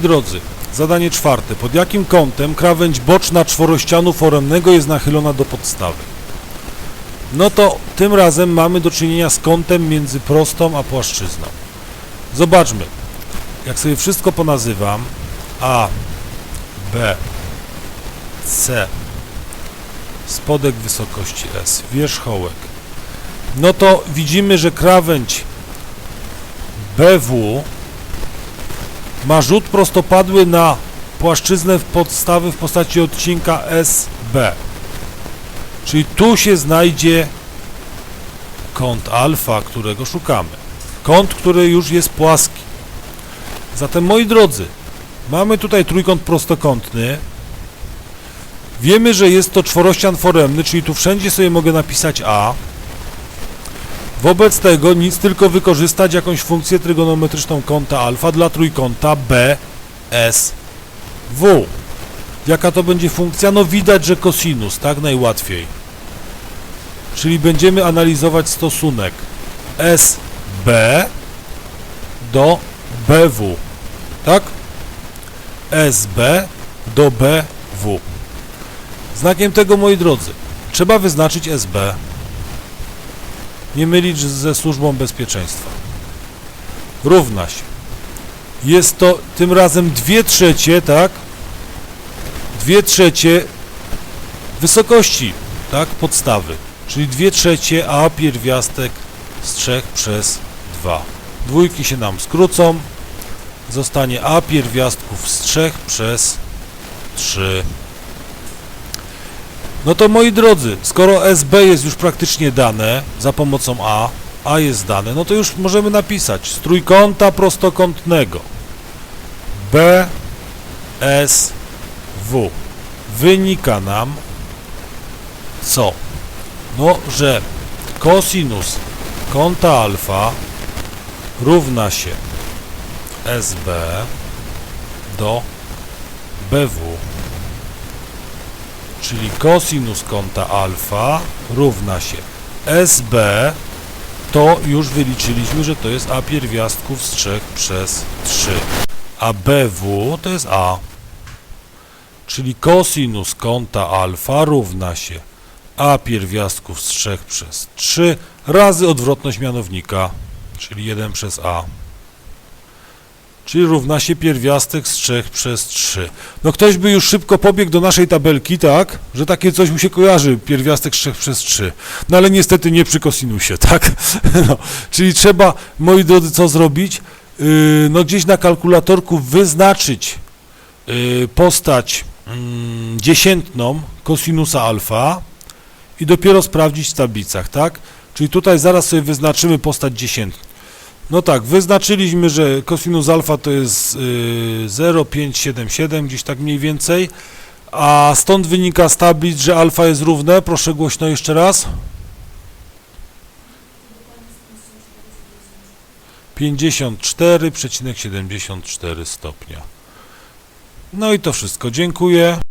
Drodzy, zadanie czwarte. Pod jakim kątem krawędź boczna czworościanu foremnego jest nachylona do podstawy? No to tym razem mamy do czynienia z kątem między prostą a płaszczyzną. Zobaczmy. Jak sobie wszystko ponazywam A, B, C, spodek wysokości S, wierzchołek, no to widzimy, że krawędź BW ma rzut prostopadły na płaszczyznę w podstawy w postaci odcinka SB. Czyli tu się znajdzie kąt alfa, którego szukamy. Kąt, który już jest płaski. Zatem moi drodzy, mamy tutaj trójkąt prostokątny. Wiemy, że jest to czworościan foremny, czyli tu wszędzie sobie mogę napisać A. Wobec tego nic, tylko wykorzystać jakąś funkcję trygonometryczną kąta alfa dla trójkąta B, S, W. Jaka to będzie funkcja? No widać, że kosinus, tak najłatwiej. Czyli będziemy analizować stosunek SB do BW. Tak? SB do BW. Znakiem tego, moi drodzy, trzeba wyznaczyć SB nie mylić ze służbą bezpieczeństwa. Równa się. Jest to tym razem dwie trzecie, tak? Dwie trzecie wysokości, tak? Podstawy. Czyli dwie trzecie A pierwiastek z 3 przez 2. Dwójki się nam skrócą. Zostanie A pierwiastków z 3 przez 3. No to moi drodzy, skoro SB jest już praktycznie dane za pomocą A, A jest dane, no to już możemy napisać z trójkąta prostokątnego B, S, W. Wynika nam co? No, że kosinus kąta alfa równa się SB do BW czyli kosinus kąta alfa równa się SB, to już wyliczyliśmy, że to jest A pierwiastków z 3 przez 3. A BW to jest A. Czyli kosinus kąta alfa równa się A pierwiastków z 3 przez 3 razy odwrotność mianownika, czyli 1 przez A. Czyli równa się pierwiastek z 3 przez 3. No ktoś by już szybko pobiegł do naszej tabelki, tak? Że takie coś mu się kojarzy, pierwiastek z 3 przez 3. No ale niestety nie przy kosinusie, tak? No, czyli trzeba, moi drodzy, co zrobić? Yy, no gdzieś na kalkulatorku wyznaczyć yy, postać yy, dziesiętną kosinusa alfa i dopiero sprawdzić w tablicach, tak? Czyli tutaj zaraz sobie wyznaczymy postać dziesiętną. No tak, wyznaczyliśmy, że kosinus alfa to jest y, 0,577, gdzieś tak mniej więcej, a stąd wynika z tablic, że alfa jest równe, proszę głośno jeszcze raz. 54,74 stopnia. No i to wszystko, dziękuję.